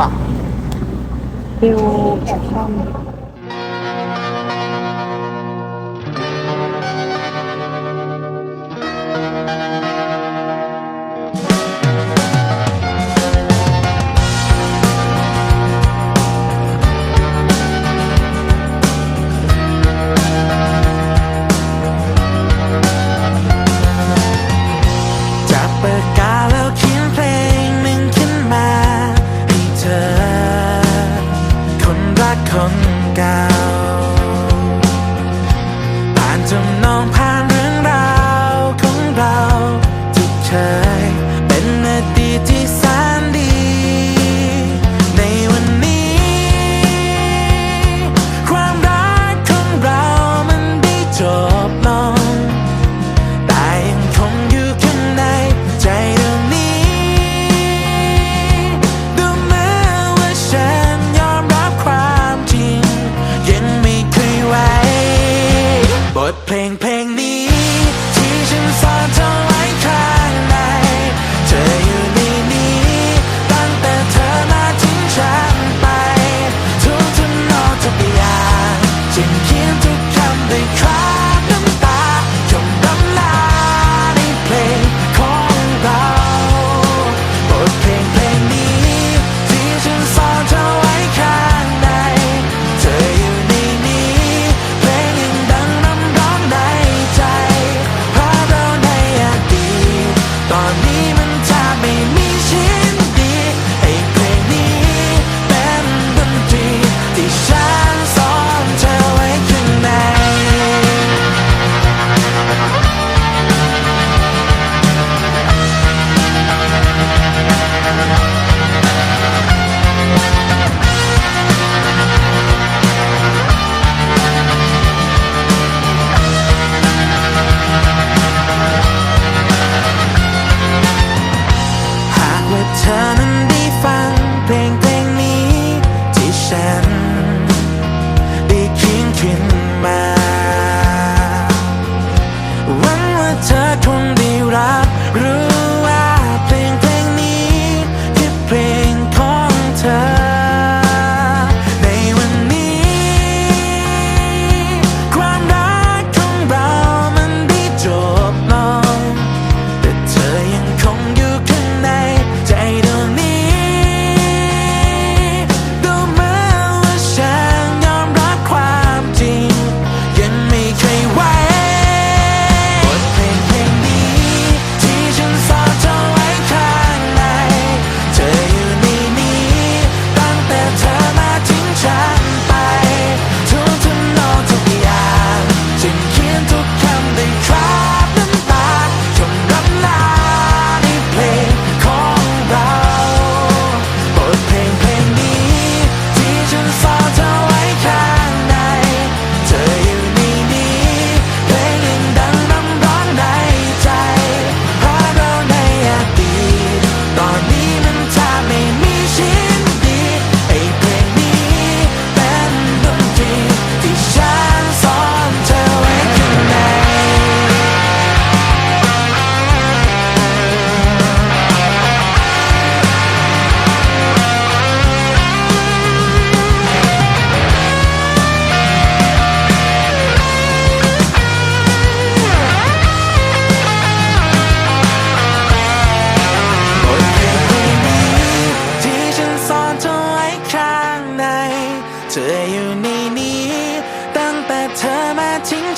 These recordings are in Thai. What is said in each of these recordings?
ป่ะ ฟิวแอบชอบ ของกา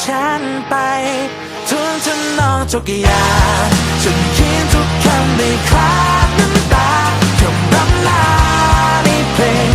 ฉันไป ทุนทน้องทุกยางฉันคิดทุกคำในคราบน้ำตาคำรำลาในเพลง